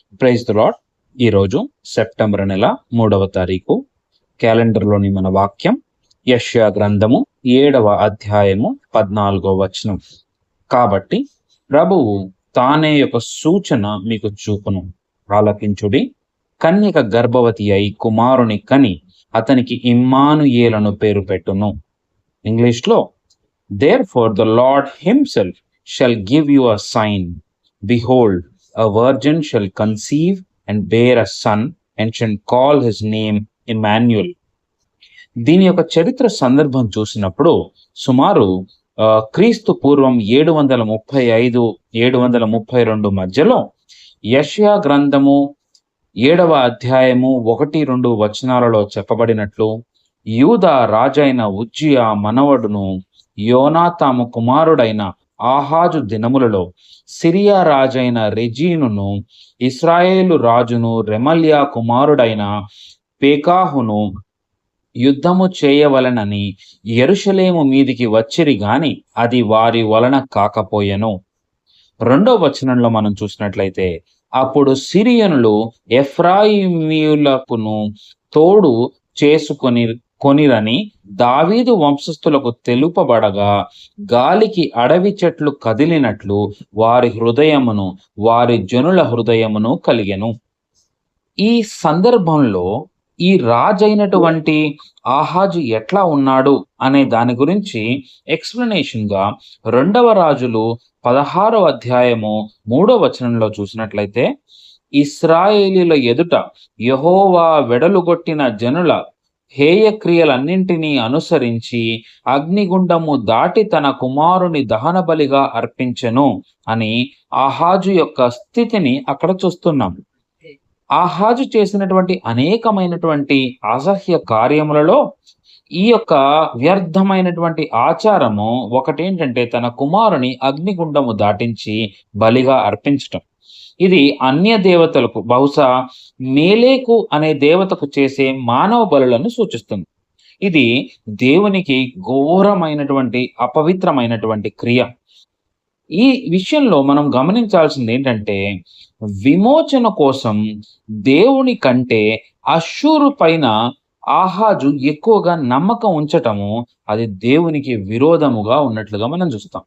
Praise the Lord ఈరోజు September నెల మూడవ తారీఖు. క్యాలెండర్లోని మన వాక్యం యష్యా గ్రంథము ఏడవ అధ్యాయము పద్నాలుగో వచనం. కాబట్టి ప్రభువు తానే యొక్క సూచన మీకు చూపును. ఆలకించుడి. కన్యక గర్భవతి అయి కుమారుని కని అతనికి ఇమ్మానుయేలను పేరు పెట్టును. ఇంగ్లీష్లో therefore the Lord himself shall give you a sign behold a virgin shall conceive and bear a son and shall call his name Emmanuel. దీని యొక్క చరిత్ర సందర్భం చూసినప్పుడు సుమారు ఆ, క్రీస్తు పూర్వం ఏడు వందల ముప్పై ఐదు ఏడు వందల ముప్పై రెండు మధ్యలో యష్యా గ్రంథము ఏడవ అధ్యాయము ఒకటి రెండు వచనాలలో చెప్పబడినట్లు యూదా రాజైన ఉజ్జియా మనవడును యోనాతాము కుమారుడైన ఆహాజు దినములలో సిరియా రాజైన రెజీనును ఇస్రాయేలు రాజును రెమల్యా కుమారుడైన పేకాహును యుద్ధము చేయవలనని ఎరుషలేము మీదికి వచ్చిరి గాని అది వారి వలన కాకపోయెను. రెండో వచనంలో మనం చూసినట్లయితే అప్పుడు సిరియనులు ఎఫ్రాయిమీయులకును తోడు చేసుకొని కొనిరని దావీదు వంశస్థులకు తెలుపబడగా గాలికి అడవి చెట్లు కదిలినట్లు వారి హృదయమును వారి జనుల హృదయమును కలిగెను. ఈ సందర్భంలో ఈ రాజైనటువంటి ఆహాజు ఎట్లా ఉన్నాడు అనే దాని గురించి ఎక్స్ప్లెనేషన్గా రెండవ రాజులు పదహారో అధ్యాయము మూడో వచనంలో చూసినట్లయితే ఇస్రాయేలీల ఎదుట యహోవా వెడలుగొట్టిన జనుల హేయ క్రియలన్నింటినీ అనుసరించి అగ్నిగుండము దాటి తన కుమారుని దహన బలిగా అర్పించెను అని ఆహాజు యొక్క స్థితిని అక్కడ చూస్తున్నాం. ఆహాజు చేసినటువంటి అనేకమైనటువంటి అసహ్య కార్యములలో ఈ యొక్క వ్యర్థమైనటువంటి ఆచారము ఒకటేంటంటే తన కుమారుని అగ్నిగుండము దాటించి బలిగా అర్పించటం. ఇది అన్య దేవతలకు బహుశా మేలేకు అనే దేవతకు చేసే మానవ బలులను సూచిస్తుంది. ఇది దేవునికి ఘోరమైనటువంటి అపవిత్రమైనటువంటి క్రియ. ఈ విషయంలో మనం గమనించాల్సింది ఏంటంటే విమోచన కోసం దేవుని కంటే అశూరు పైన ఆహాజు ఎక్కువగా నమ్మకం ఉంచటము అది దేవునికి విరోధముగా ఉన్నట్లుగా మనం చూస్తాం.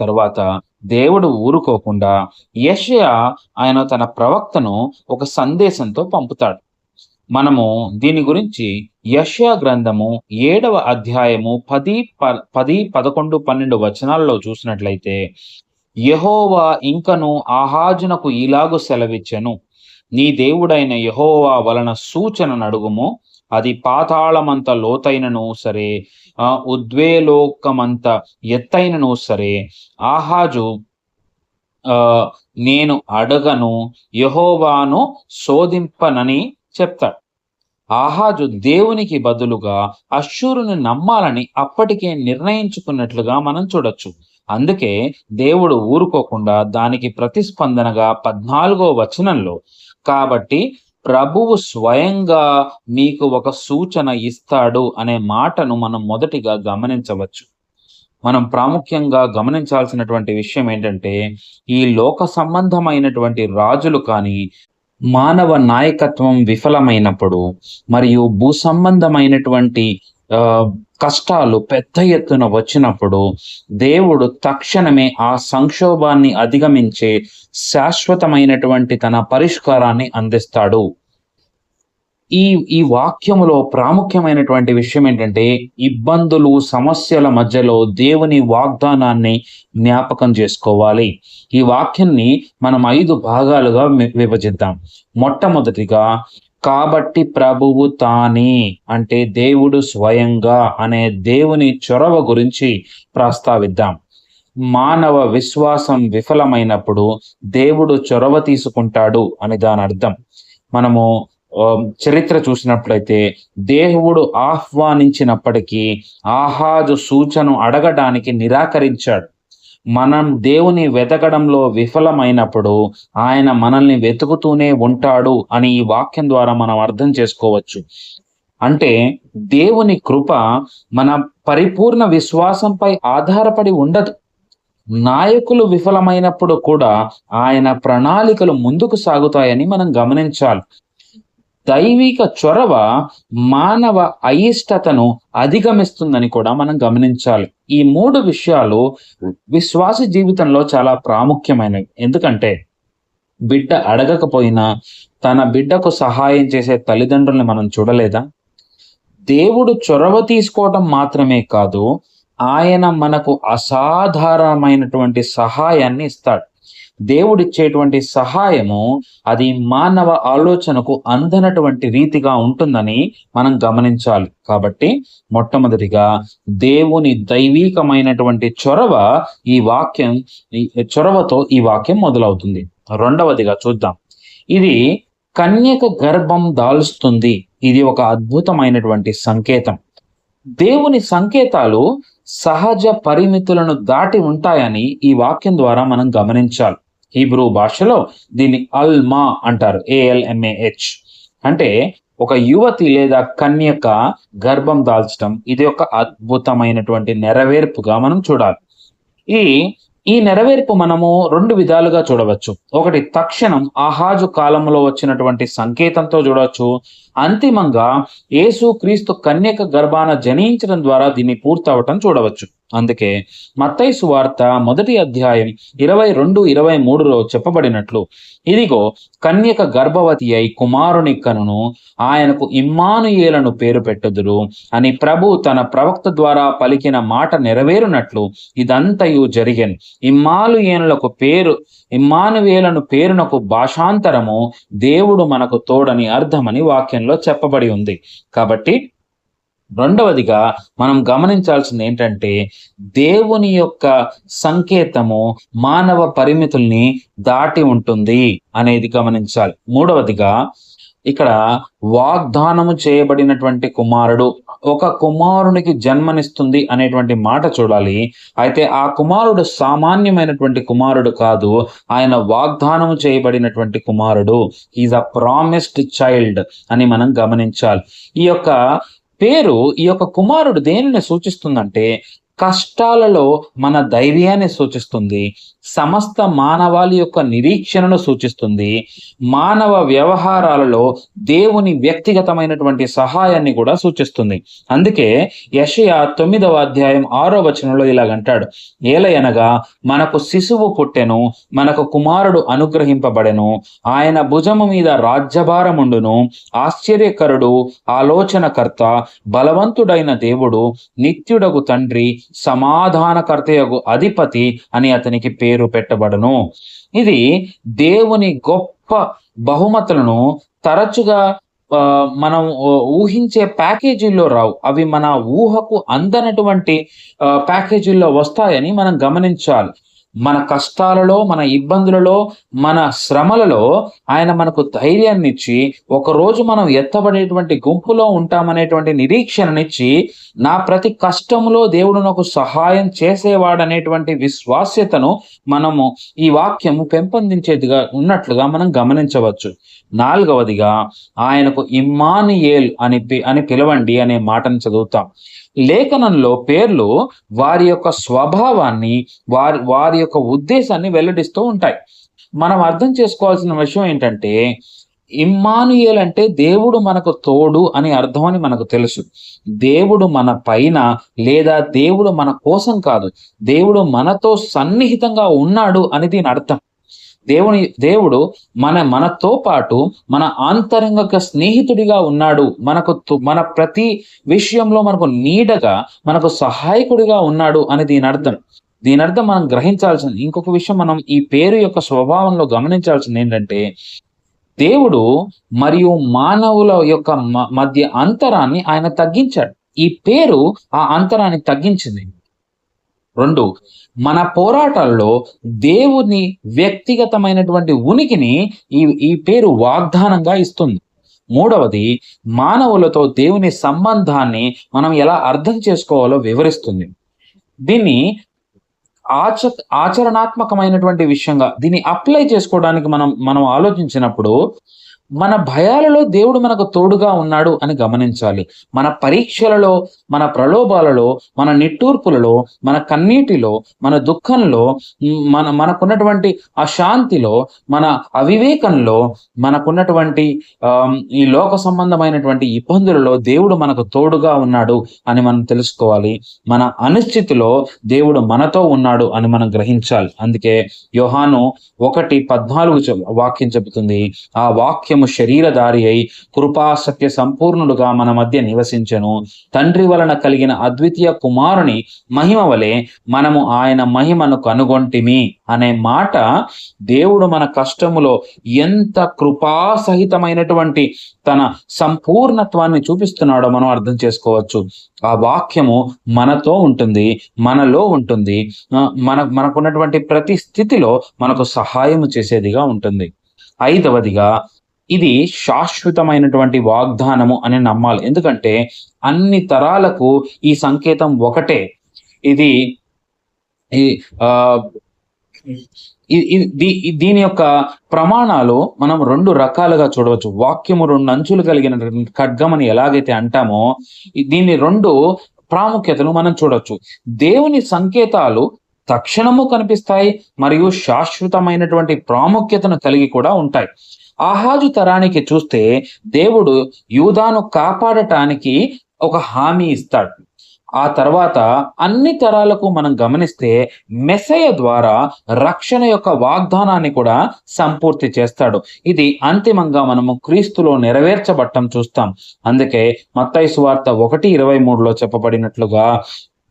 తర్వాత దేవుడు ఊరుకోకుండా యెషయా ఆయన తన ప్రవక్తను ఒక సందేశంతో పంపుతాడు. మనము దీని గురించి యష్యా గ్రంథము ఏడవ అధ్యాయము పది ప- పది పదకొండు పన్నెండు వచనాల్లో చూసినట్లయితే యహోవా ఇంకను ఆహాజునకు ఇలాగు సెలవిచ్చెను. నీ దేవుడైన యహోవా వలన సూచన నడుగుము అది పాతాళమంత లోతైనను సరే ఆ, ఉద్వేలోకమంత ఎత్తైనను సరే ఆహాజు ఆ, నేను అడగను యహోవాను శోధింపనని చెప్తాడు. ఆహాజు దేవునికి బదులుగా అశ్షూరుని నమ్మాలని అప్పటికే నిర్ణయించుకున్నట్లుగా మనం చూడొచ్చు. అందుకే దేవుడు ఊరుకోకుండా దానికి ప్రతిస్పందనగా పద్నాలుగో వచనంలో కాబట్టి ప్రభువు స్వయంగా మీకు ఒక సూచన ఇస్తాడు అనే మాటను మనం మొదటిగా గమనించవచ్చు. మనం ప్రాముఖ్యంగా గమనించాల్సినటువంటి విషయం ఏంటంటే ఈ లోక సంబంధమైనటువంటి రాజులు కానీ మానవ నాయకత్వం విఫలమైనప్పుడు మరియు భూ సంబంధమైనటువంటి కష్టాలు పెద్ద ఎత్తున వచ్చినప్పుడు దేవుడు తక్షణమే ఆ సంక్షోభాన్ని అధిగమించే శాశ్వతమైనటువంటి తన పరిష్కారాన్ని అందిస్తాడు. ఈ ఈ వాక్యములో ప్రాముఖ్యమైనటువంటి విషయం ఏంటంటే ఇబ్బందులు సమస్యల మధ్యలో దేవుని వాగ్దానాన్ని జ్ఞాపకం చేసుకోవాలి. ఈ వాక్యాన్ని మనం ఐదు భాగాలుగా వి- విభజిద్దాం. మొట్టమొదటిగా కాబట్టి ప్రభువు తానే అంటే దేవుడు స్వయంగా అనే దేవుని చొరవ గురించి ప్రస్తావిద్దాం. మానవ విశ్వాసం విఫలమైనప్పుడు దేవుడు చొరవ తీసుకుంటాడు అని దాని అర్థం మనము చరిత్ర చూసినట్లయితే దేవుడు ఆహ్వానించినప్పటికీ ఆహాజు సూచన అడగడానికి నిరాకరించాడు. మనం దేవుని వెతకడంలో విఫలమైనప్పుడు ఆయన మనల్ని వెతుకుతూనే ఉంటాడు అని ఈ వాక్యం ద్వారా మనం అర్థం చేసుకోవచ్చు. అంటే దేవుని కృప మన పరిపూర్ణ విశ్వాసంపై ఆధారపడి ఉండదు. నాయకులు విఫలమైనప్పుడు కూడా ఆయన ప్రణాళికలు ముందుకు సాగుతాయని మనం గమనించాలి. దైవిక చొరవ మానవ అయిష్టతను అధిగమిస్తుందని కూడా మనం గమనించాలి. ఈ మూడు విషయాలు విశ్వాస జీవితంలో చాలా ప్రాముఖ్యమైనవి. ఎందుకంటే బిడ్డ అడగకపోయినా తన బిడ్డకు సహాయం చేసే తల్లిదండ్రుల్ని మనం చూడలేదా? దేవుడు చొరవ తీసుకోవటం మాత్రమే కాదు ఆయన మనకు అసాధారణమైనటువంటి సహాయాన్ని ఇస్తాడు. దేవుడిచ్చేటువంటి సహాయము అది మానవ ఆలోచనకు అందనటువంటి రీతిగా ఉంటుందని మనం గమనించాలి. కాబట్టి మొట్టమొదటిగా దేవుని దైవీకమైనటువంటి చొరవ ఈ వాక్యం చొరవతో ఈ వాక్యం మొదలవుతుంది. రెండవదిగా చూద్దాం. ఇది కన్యక గర్భం దాల్స్తుంది ఇది ఒక అద్భుతమైనటువంటి సంకేతం. దేవుని సంకేతాలు సహజ పరిమితులను దాటి ఉంటాయని ఈ వాక్యం ద్వారా మనం గమనించాలి. హీబ్రూ భాషలో దీన్ని అల్మా అంటారు ఏఎల్ఎంఏహెచ్ అంటే ఒక యువతి లేదా కన్యక గర్భం దాల్చడం ఇది ఒక అద్భుతమైనటువంటి నెరవేర్పుగా మనం చూడాలి. ఈ ఈ నెరవేర్పు మనము రెండు విధాలుగా చూడవచ్చు. ఒకటి తక్షణం ఆహాజు కాలంలో వచ్చినటువంటి సంకేతంతో చూడవచ్చు. అంతిమంగా యేసు క్రీస్తు కన్యక గర్భాన జనించడం ద్వారా దీన్ని పూర్తవటం చూడవచ్చు. అందుకే మత్తైసు వార్త మొదటి అధ్యాయం ఇరవై రెండు ఇరవై మూడులో చెప్పబడినట్లు ఇదిగో కన్యక గర్భవతి అయి కుమారుని కనును ఆయనకు ఇమ్మానుయేలను పేరు పెట్టుదురు అని ప్రభు తన ప్రవక్త ద్వారా పలికిన మాట నెరవేరునట్లు ఇదంతయు జరిగెను. ఇమ్మాలుయేనులకు పేరు ఇమ్మానువేలను పేరునకు భాషాంతరము దేవుడు మనకు తోడని అర్థమని వాక్యంలో చెప్పబడి ఉంది. కాబట్టి రెండవదిగా మనం గమనించాల్సింది ఏంటంటే దేవుని యొక్క సంకేతము మానవ పరిమితుల్ని దాటి ఉంటుంది అనేది గమనించాలి. మూడవదిగా ఇక్కడ వాగ్దానము చేయబడినటువంటి కుమారుడు ఒక కుమారునికి జన్మనిస్తుంది అనేటువంటి మాట చూడాలి. అయితే ఆ కుమారుడు సామాన్యమైనటువంటి కుమారుడు కాదు ఆయన వాగ్దానం చేయబడినటువంటి కుమారుడు. ఈజ్ అ ప్రామిస్డ్ చైల్డ్ అని మనం గమనించాలి. ఈ యొక్క పేరు ఈ యొక్క కుమారుడు దేనిని సూచిస్తుందంటే కష్టాలలో మన ధైర్యాన్ని సూచిస్తుంది. సమస్త మానవాళి యొక్క నిరీక్షణను సూచిస్తుంది. మానవ వ్యవహారాలలో దేవుని వ్యక్తిగతమైనటువంటి సహాయాన్ని కూడా సూచిస్తుంది. అందుకే యషయ తొమ్మిదవ అధ్యాయం ఆరో వచనంలో ఇలాగంటాడు ఏలయనగా మనకు శిశువు పుట్టెను మనకు కుమారుడు అనుగ్రహింపబడెను ఆయన భుజము మీద రాజ్యభారముండును ఆశ్చర్యకరుడు ఆలోచనకర్త బలవంతుడైన దేవుడు నిత్యుడగు తండ్రి సమాధానకర్తయగు అధిపతి అని అతనికి పేరు పెట్టబడను. ఇది దేవుని గొప్ప బహుమతులను తరచుగా ఆ, మనం ఊహించే ప్యాకేజీల్లో రావు. అవి మన ఊహకు అందనటువంటి ఆ, ప్యాకేజీల్లో వస్తాయని మనం గమనించాలి. మన కష్టాలలో మన ఇబ్బందులలో మన శ్రమలలో ఆయన మనకు ధైర్యాన్ని ఇచ్చి ఒకరోజు మనం ఎత్తబడేటువంటి గుంపులో ఉంటామనేటువంటి నిరీక్షణనిచ్చి నా ప్రతి కష్టములో దేవుడు నాకు సహాయం చేసేవాడనేటువంటి విశ్వాస్యతను మనము ఈ వాక్యము పెంపొందించేదిగా ఉన్నట్లుగా మనం గమనించవచ్చు. నాలుగవదిగా ఆయనకు ఇమ్మానియేల్ అని అని పిలవండి అనే మాటను చదువుతాం. లేఖనంలో పేర్లు వారి యొక్క స్వభావాన్ని వారి వారి యొక్క ఉద్దేశాన్ని వెల్లడిస్తూ ఉంటాయి. మనం అర్థం చేసుకోవాల్సిన విషయం ఏంటంటే ఇమ్మానుయేల్ అంటే దేవుడు మనకు తోడు అని అర్థం అని మనకు తెలుసు. దేవుడు మన పైన లేదా దేవుడు మన కోసం కాదు. దేవుడు మనతో సన్నిహితంగా ఉన్నాడు అని దీని అర్థం. దేవుని దేవుడు మన మనతో పాటు మన ఆంతరంగక స్నేహితుడిగా ఉన్నాడు. మనకు తు- మన ప్రతి విషయంలో మనకు నీడగా మనకు సహాయకుడిగా ఉన్నాడు అని దీని అర్థం. దీని అర్థం మనం గ్రహించాల్సింది ఇంకొక విషయం మనం ఈ పేరు యొక్క స్వభావంలో గమనించాల్సింది ఏంటంటే దేవుడు మరియు మానవుల యొక్క మధ్య అంతరాన్ని ఆయన తగ్గించాడు. ఈ పేరు ఆ అంతరాన్ని తగ్గించింది. రెండు మన పోరాటాల్లో దేవుని వ్యక్తిగతమైనటువంటి ఉనికిని ఈ ఈ పేరు వాగ్దానంగా ఇస్తుంది. మూడవది మానవులతో దేవుని సంబంధాన్ని మనం ఎలా అర్థం చేసుకోవాలో వివరిస్తుంది. దీన్ని ఆచ ఆచరణాత్మకమైనటువంటి విషయంగా దీన్ని అప్లై చేసుకోవడానికి మనం మనం ఆలోచించినప్పుడు మన భయాలలో దేవుడు మనకు తోడుగా ఉన్నాడు అని గమనించాలి. మన పరీక్షలలో మన ప్రలోభాలలో మన నిట్టూర్పులలో మన కన్నీటిలో మన దుఃఖంలో మన మనకున్నటువంటి అశాంతిలో మన అవివేకంలో మనకున్నటువంటి ఈ లోక సంబంధమైనటువంటి ఇబ్బందులలో దేవుడు మనకు తోడుగా ఉన్నాడు అని మనం తెలుసుకోవాలి. మన అనిశ్చితిలో దేవుడు మనతో ఉన్నాడు అని మనం గ్రహించాలి. అందుకే యోహాను ఒకటి పద్నాలుగు వాక్యం చెబుతుంది. ఆ వాక్యం వాక్యము శరీరధారి అయి కృపాసత్య సంపూర్ణుడుగా మన మధ్య నివసించను. తండ్రి వలన కలిగిన అద్వితీయ కుమారుని మహిమ వలె మనము ఆయన మహిమను కనుగొంటిమి అనే మాట దేవుడు మన కష్టములో ఎంత కృపాసహితమైనటువంటి తన సంపూర్ణత్వాన్ని చూపిస్తున్నాడో మనం అర్థం చేసుకోవచ్చు. ఆ వాక్యము మనతో ఉంటుంది మనలో ఉంటుంది. మన మనకున్నటువంటి ప్రతి స్థితిలో మనకు సహాయం చేసేదిగా ఉంటుంది. ఐదవదిగా ఇది శాశ్వతమైనటువంటి వాగ్దానము అని నమ్మాలి. ఎందుకంటే అన్ని తరాలకు ఈ సంకేతం ఒకటే. ఇది ఆ దీ- దీని యొక్క ప్రమాణాలు మనం రెండు రకాలుగా చూడవచ్చు. వాక్యము రెండు అంచులు కలిగిన ఖడ్గమని ఎలాగైతే అంటామో దీని రెండు ప్రాముఖ్యతను మనం చూడవచ్చు. దేవుని సంకేతాలు తక్షణము కనిపిస్తాయి మరియు శాశ్వతమైనటువంటి ప్రాముఖ్యతను కలిగి కూడా ఉంటాయి. ఆహాజు తరానికి చూస్తే దేవుడు యూదాను కాపాడటానికి ఒక హామీ ఇస్తాడు. ఆ తర్వాత అన్ని తరాలకు మనం గమనిస్తే మెసయ ద్వారా రక్షణ యొక్క వాగ్దానాన్ని కూడా సంపూర్తి చేస్తాడు. ఇది అంతిమంగా మనము క్రీస్తులో నెరవేర్చబట్టం చూస్తాం. అందుకే మత్తయి సువార్త ఒకటి ఇరవై మూడులో చెప్పబడినట్లుగా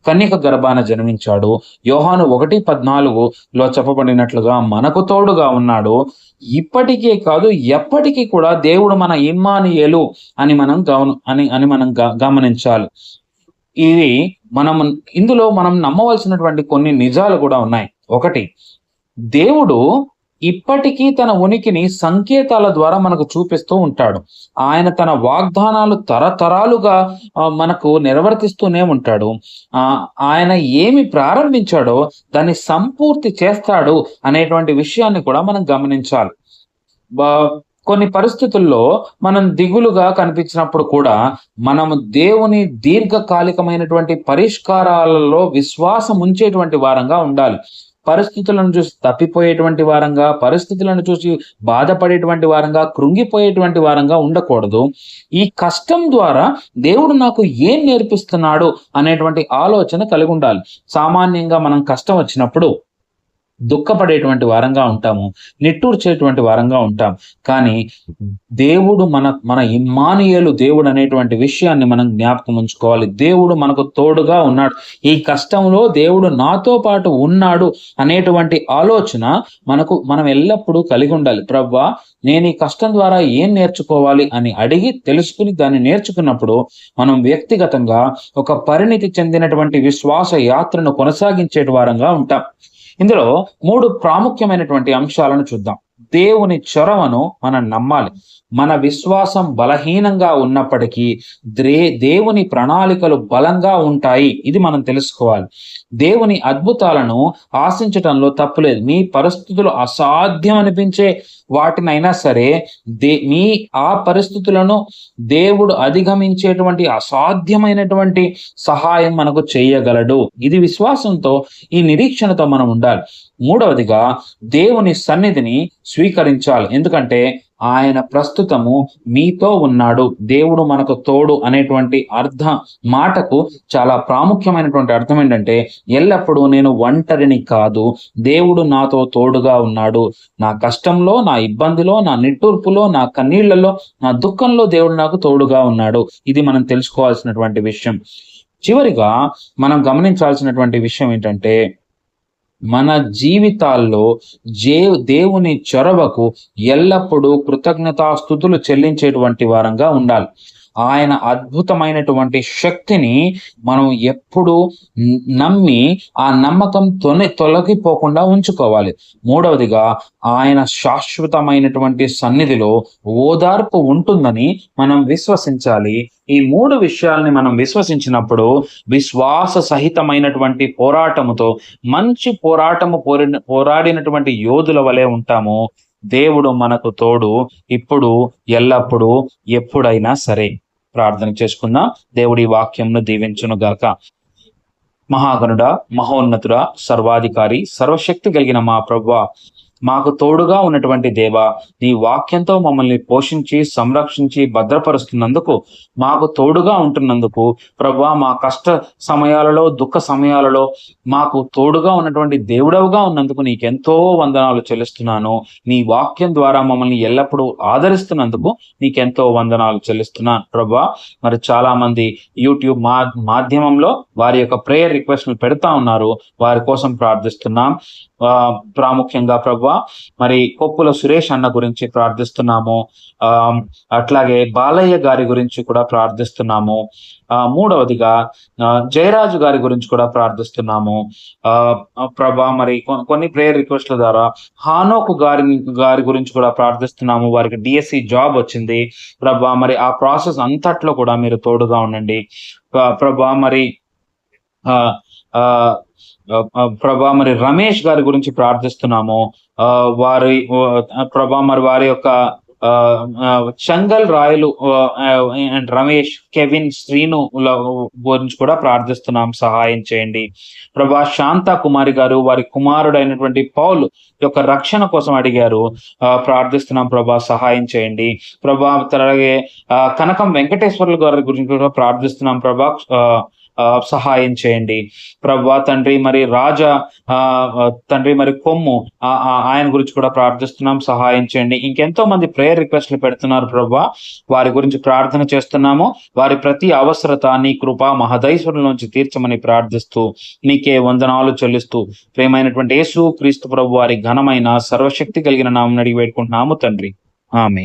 కన్యక గర్భాన జన్మించాడు. యోహాను ఒకటి పద్నాలుగులో చెప్పబడినట్లుగా మనకు తోడుగా ఉన్నాడు. ఇప్పటికే కాదు ఎప్పటికీ కూడా దేవుడు మన ఇమ్మానియేలు అని మనం గమన అని అని మనం గ- గమనించాలి. ఇది మనం ఇందులో మనం నమ్మవలసినటువంటి కొన్ని నిజాలు కూడా ఉన్నాయి. ఒకటి దేవుడు ఇప్పటికీ తన ఉనికిని సంకేతాల ద్వారా మనకు చూపిస్తూ ఉంటాడు. ఆయన తన వాగ్దానాలు తరతరాలుగా మనకు నిర్వర్తిస్తూనే ఉంటాడు. ఆ ఆయన ఏమి ప్రారంభించాడో దాన్ని సంపూర్తి చేస్తాడు అనేటువంటి విషయాన్ని కూడా మనం గమనించాలి. కొన్ని పరిస్థితుల్లో మనం దిగులుగా కనిపించినప్పుడు కూడా మనము దేవుని దీర్ఘకాలికమైనటువంటి పరిష్కారాలలో విశ్వాసం ఉంచేటువంటి వారంగా ఉండాలి. పరిస్థితులను చూసి తప్పిపోయేటువంటి వారంగా పరిస్థితులను చూసి బాధపడేటువంటి వారంగా కృంగిపోయేటువంటి వారంగా ఉండకూడదు. ఈ కష్టం ద్వారా దేవుడు నాకు ఏం నేర్పిస్తున్నాడు అనేటువంటి ఆలోచన కలిగి ఉండాలి సామాన్యంగా మనం కష్టం వచ్చినప్పుడు దుఃఖపడేటువంటి వారంగా ఉంటాము నిట్టూర్చేటువంటి వారంగా ఉంటాం. కానీ దేవుడు మన మన ఇమ్మానియేలు దేవుడు అనేటువంటి విషయాన్ని మనం జ్ఞాపకం ఉంచుకోవాలి. దేవుడు మనకు తోడుగా ఉన్నాడు. ఈ కష్టంలో దేవుడు నాతో పాటు ఉన్నాడు అనేటువంటి ఆలోచన మనకు మనం ఎల్లప్పుడూ కలిగి ఉండాలి. ప్రవ్వా నేను ఈ కష్టం ద్వారా ఏం నేర్చుకోవాలి అని అడిగి తెలుసుకుని దాన్ని నేర్చుకున్నప్పుడు మనం వ్యక్తిగతంగా ఒక పరిణితి చెందినటువంటి విశ్వాస యాత్రను కొనసాగించే వారంగా ఉంటాం. ఇందులో మూడు ప్రాముఖ్యమైనటువంటి అంశాలను చూద్దాం. దేవుని చొరవను మనం నమ్మాలి. మన విశ్వాసం బలహీనంగా ఉన్నప్పటికీ దే దేవుని ప్రణాళికలు బలంగా ఉంటాయి. ఇది మనం తెలుసుకోవాలి. దేవుని అద్భుతాలను ఆశించటంలో తప్పులేదు మీ పరిస్థితులు అసాధ్యం అనిపించే వాటినైనా సరే దే మీ ఆ పరిస్థితులను దేవుడు అధిగమించేటువంటి అసాధ్యమైనటువంటి సహాయం మనకు చేయగలడు. ఇది విశ్వాసంతో ఈ నిరీక్షణతో మనం ఉండాలి. మూడవదిగా దేవుని సన్నిధిని స్వీకరించాలి. ఎందుకంటే ఆయన ప్రస్తుతము మీతో ఉన్నాడు. దేవుడు మనకు తోడు అనేటువంటి అర్థ మాటకు చాలా ప్రాముఖ్యమైనటువంటి అర్థం ఏంటంటే ఎల్లప్పుడూ నేను ఒంటరిని కాదు. దేవుడు నాతో తోడుగా ఉన్నాడు. నా కష్టంలో నా ఇబ్బందిలో నా నిట్టూర్పులో నా కన్నీళ్ళలో నా దుఃఖంలో దేవుడు నాకు తోడుగా ఉన్నాడు. ఇది మనం తెలుసుకోవాల్సినటువంటి విషయం. చివరిగా మనం గమనించాల్సినటువంటి విషయం ఏంటంటే మన జీవితాల్లో జే దేవుని చొరవకు ఎల్లప్పుడూ కృతజ్ఞతాస్థుతులు చెల్లించేటువంటి వారంగా ఉండాలి. ఆయన అద్భుతమైనటువంటి శక్తిని మనం ఎప్పుడు నమ్మి ఆ నమ్మకం తొని తొలగిపోకుండా ఉంచుకోవాలి. మూడవదిగా ఆయన శాశ్వతమైనటువంటి సన్నిధిలో ఓదార్పు ఉంటుందని మనం విశ్వసించాలి. ఈ మూడు విషయాల్ని మనం విశ్వసించినప్పుడు విశ్వాస సహితమైనటువంటి పోరాటముతో మంచి పోరాటము పోరి పోరాడినటువంటి యోధుల వలె ఉంటాము. దేవుడు మనకు తోడు ఇప్పుడు ఎల్లప్పుడూ ఎప్పుడైనా సరే. ప్రార్థన చేసుకుందాం దేవుడి వాక్యంను దీవించును గాక. మహాగనుడ మహోన్నతుడ సర్వాధికారి సర్వశక్తి కలిగిన మా ప్రభు మాకు తోడుగా ఉన్నటువంటి దేవ నీ వాక్యంతో మమ్మల్ని పోషించి సంరక్షించి భద్రపరుస్తున్నందుకు మాకు తోడుగా ఉంటున్నందుకు ప్రభా మా కష్ట సమయాలలో దుఃఖ సమయాలలో మాకు తోడుగా ఉన్నటువంటి దేవుడవుగా ఉన్నందుకు నీకెంతో వందనాలు చెల్లిస్తున్నాను. నీ వాక్యం ద్వారా మమ్మల్ని ఎల్లప్పుడూ ఆదరిస్తున్నందుకు నీకెంతో వందనాలు చెల్లిస్తున్నాను. ప్రభా మరి చాలా మంది యూట్యూబ్ మా మాధ్యమంలో వారి యొక్క ప్రేయర్ రిక్వెస్ట్లు పెడతా ఉన్నారు. వారి కోసం ప్రార్థిస్తున్నాం. ప్రాముఖ్యంగా ప్రభు మరి కొప్పుల సురేష్ అన్న గురించి ప్రార్థిస్తున్నాము. ఆ అట్లాగే బాలయ్య గారి గురించి కూడా ప్రార్థిస్తున్నాము. ఆ మూడవదిగా జయరాజు గారి గురించి కూడా ప్రార్థిస్తున్నాము. ఆ ప్రభా మరి కొన్ని ప్రేయర్ రిక్వెస్ట్ల ద్వారా హానోకు గారి గారి గురించి కూడా ప్రార్థిస్తున్నాము. వారికి డిఎస్సి జాబ్ వచ్చింది. ప్రభా మరి ఆ ప్రాసెస్ అంతట్లో కూడా మీరు తోడుగా ఉండండి. ప్రభా మరి ఆ, ప్రభా మరి రమేష్ గారి గురించి ప్రార్థిస్తున్నాము. ఆ వారి ప్రభా మరి వారి యొక్క ఆ, చంగల్ రాయలు అండ్ రమేష్ కెవిన్ శ్రీను గురించి కూడా ప్రార్థిస్తున్నాం. సహాయం చేయండి. ప్రభా శాంత కుమారి గారు వారి కుమారుడైనటువంటి పౌల్ యొక్క రక్షణ కోసం అడిగారు. ప్రార్థిస్తున్నాం ప్రభా సహాయం చేయండి. ప్రభా అలాగే ఆ, కనకం వెంకటేశ్వర్లు గారి గురించి కూడా ప్రార్థిస్తున్నాం ప్రభా. ఆ, సహాయం చేయండి. ప్రభా తండ్రి మరి రాజా ఆ, తండ్రి మరి కొమ్ము ఆ, ఆయన గురించి కూడా ప్రార్థిస్తున్నాం సహాయం చేయండి. ఇంకెంతో మంది ప్రేయర్ రిక్వెస్ట్లు పెడుతున్నారు ప్రభా. వారి గురించి ప్రార్థన చేస్తున్నాము. వారి ప్రతి అవసరత నీ కృప మహదైశ్వరుల నుంచి తీర్చమని ప్రార్థిస్తూ నీకే వందనాలు చెల్లిస్తూ ప్రేమైనటువంటి యేసు క్రీస్తు ప్రభు వారి ఘనమైన సర్వశక్తి కలిగిన నామం అడిగి పెట్టుకుంటున్నాము తండ్రి. ఆమె